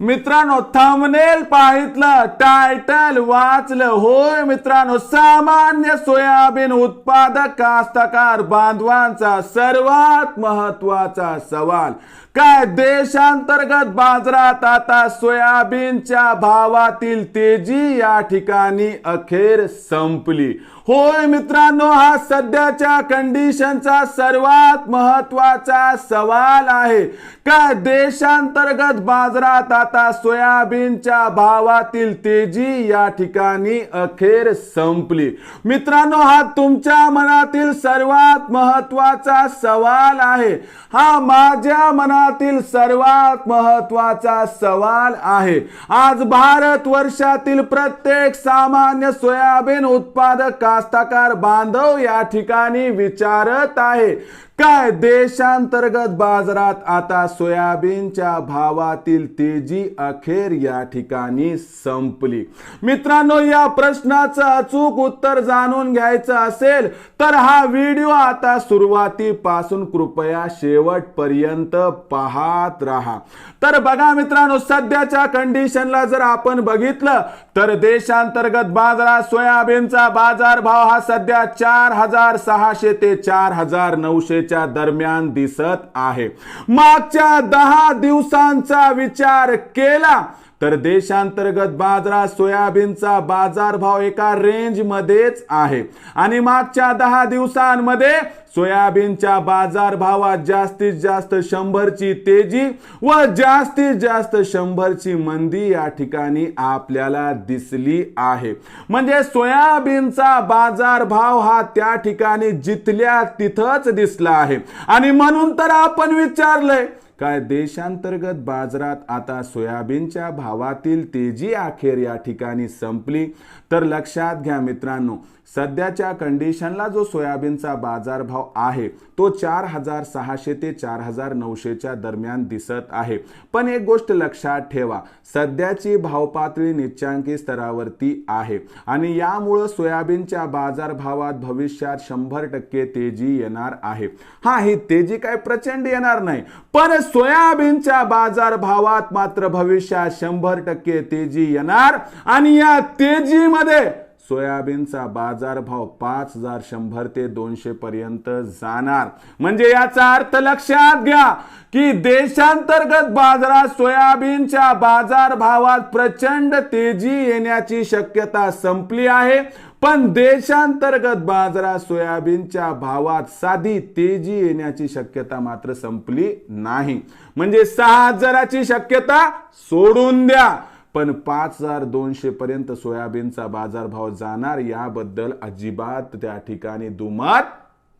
मित्रांनो thumbnail पाहितलं title वाचलं. होय मित्रांनो सामान्य सोयाबीन उत्पादक कास्तकार बांधवांचा सर्वात महत्त्वाचा सवाल काय देशांतर्गत बाजारात आता सोयाबीनच्या भावातील तेजी या ठिकाणी अखेर संपली? होय मित्रांनो हा सध्याच्या कंडिशनचा सर्वात महत्त्वाचा सवाल आहे. काय देशांतर्गत बाजारात आता सोयाबीनच्या भावातील तेजी या ठिकाणी अखेर संपली. मित्रांनो हा तुमच्या मनातील सर्वात महत्त्वाचा सवाल आहे. हा माझ्या मनातील सर्वात महत्त्वाचा सवाल आहे. आज भारत वर्षातील प्रत्येक सामान्य सोयाबीन उत्पादक कास्तकार बांधव या ठिकाणी विचारत आहे. काय देशांतर्गत बाजारात आता सोयाबीनच्या भावातील तेजी अखेर या ठिकाणी संपली. मित्रांनो या प्रश्नाचं अचूक उत्तर जाणून घ्यायचं असेल तर हा व्हिडिओ आता सुरुवातीपासून कृपया शेवटपर्यंत पाहत राहा. तर बघा मित्रांनो सध्याच्या कंडिशनला जर आपण बघितलं तर देशांतर्गत बाजारात सोयाबीनचा बाजार भाव हा सध्या चार हजार सहाशे ते चार हजार नऊशे नऊशेच्या दरम्यान दिसत आहे. मागच्या दहा दिवसांचा विचार केला तर देशांतर्गत बाजारात सोयाबीनचा बाजारभाव एका रेंज मध्येच आहे. आणि मागच्या दहा दिवसांमध्ये सोयाबीनच्या बाजारभावात जास्तीत जास्त शंभरची तेजी व जास्तीत जास्त शंभरची मंदी या ठिकाणी आपल्याला दिसली आहे. म्हणजे सोयाबीनचा बाजारभाव हा त्या ठिकाणी जिथल्या तिथंच दिसला आहे. आणि म्हणून तर आपण विचारलंय काय देशांतर्गत बाजारात आता सोयाबीनच्या भावातील तेजी अखेर या ठिकाणी संपली? तर लक्षात घ्या मित्रांनो सध्याच्या कंडिशनला जो सोयाबीनचा बाजारभाव आहे तो चार हजार सहाशे ते चार हजार नऊशेच्या दरम्यान दिसत आहे. पण एक गोष्ट लक्षात ठेवा सध्याची भावपातळी निच्चांकी स्तरावरती आहे आणि यामुळं सोयाबीनच्या बाजारभावात भविष्यात शंभर टक्के तेजी येणार आहे. हा ही तेजी काय प्रचंड येणार नाही पण सोयाबीनच्या बाजारभावात मात्र भविष्यात शंभर टक्के तेजी येणार आणि या तेजीमध्ये सोयाबीनचा बाजारभाव पाच हजार शंभर ते दोनशे पर्यंत जाणार. म्हणजे याचा अर्थ लक्षात घ्या की देशांतर्गत बाजारात सोयाबीनच्या बाजारभावात प्रचंड तेजी येण्याची शक्यता संपली आहे. पण देशांतर्गत बाजारात सोयाबीनच्या भावात साधी तेजी येण्याची शक्यता मात्र संपली नाही. म्हणजे सहा हजाराची शक्यता सोडून द्या. पण पाच हजार दोनशे पर्यंत सोयाबीनचा बाजारभाव जाणार याबद्दल अजिबात त्या ठिकाणी दुमत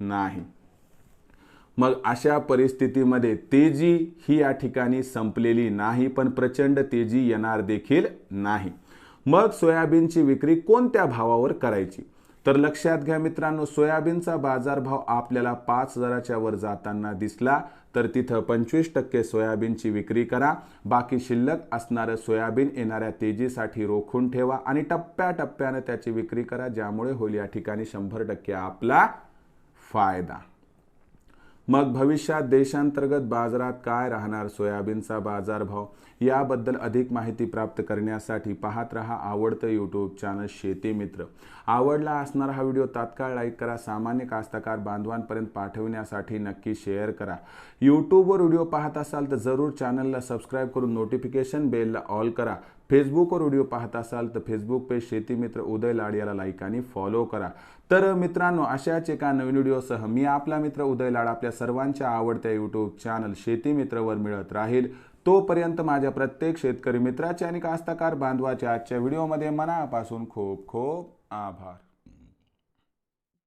नाही. मग अशा परिस्थितीमध्ये तेजी ही या ठिकाणी संपलेली नाही पण प्रचंड तेजी येणार देखील नाही. मग सोयाबीनची विक्री कोणत्या भावावर करायची? तर लक्षात घ्या मित्रांनो सोयाबीनचा बाजारभाव आपल्याला पाच हजाराच्या वर जाताना दिसला. तर तिथं पंचवीस टक्के सोयाबीनची विक्री करा. बाकी शिल्लक असणारं सोयाबीन येणाऱ्या तेजीसाठी रोखून ठेवा आणि टप्प्याटप्प्यानं त्याची विक्री करा ज्यामुळे होईल या ठिकाणी शंभर टक्के आपला फायदा. मग भविष्यात देशांतर्गत बाजारात काय राहणार? सोयाबीनचा बाजारभाव? याबद्दल अधिक माहिती प्राप्त करण्यासाठी पाहत रहा आवडतं यूट्यूब चॅनल शेती मित्र. आवडला असणारा हा व्हिडिओ तात्काळ लाईक करा. सामान्य कास्तकार बांधवांपर्यंत पाठवण्यासाठी नक्की शेअर करा. यूट्यूबवर व्हिडिओ पाहत असाल तर जरूर चॅनलला सबस्क्राईब करून नोटिफिकेशन बेलला ऑल करा. फेसबुकवर व्हिडिओ पाहत असाल तर फेसबुक पेज शेती मित्र उदय लाड याला लाईक आणि फॉलो करा. तर मित्रांनो अशाच एका नवीन व्हिडिओसह मी आपला मित्र उदय लाड आपल्या सर्वांच्या आवडत्या यूट्यूब चॅनल शेती मित्रवर मिळत राहील. तोपर्यंत माझ्या प्रत्येक शेतकरी मित्राचे आणि कास्तकार बांधवाच्या आजच्या व्हिडिओमध्ये मनापासून खूप खूप आभार.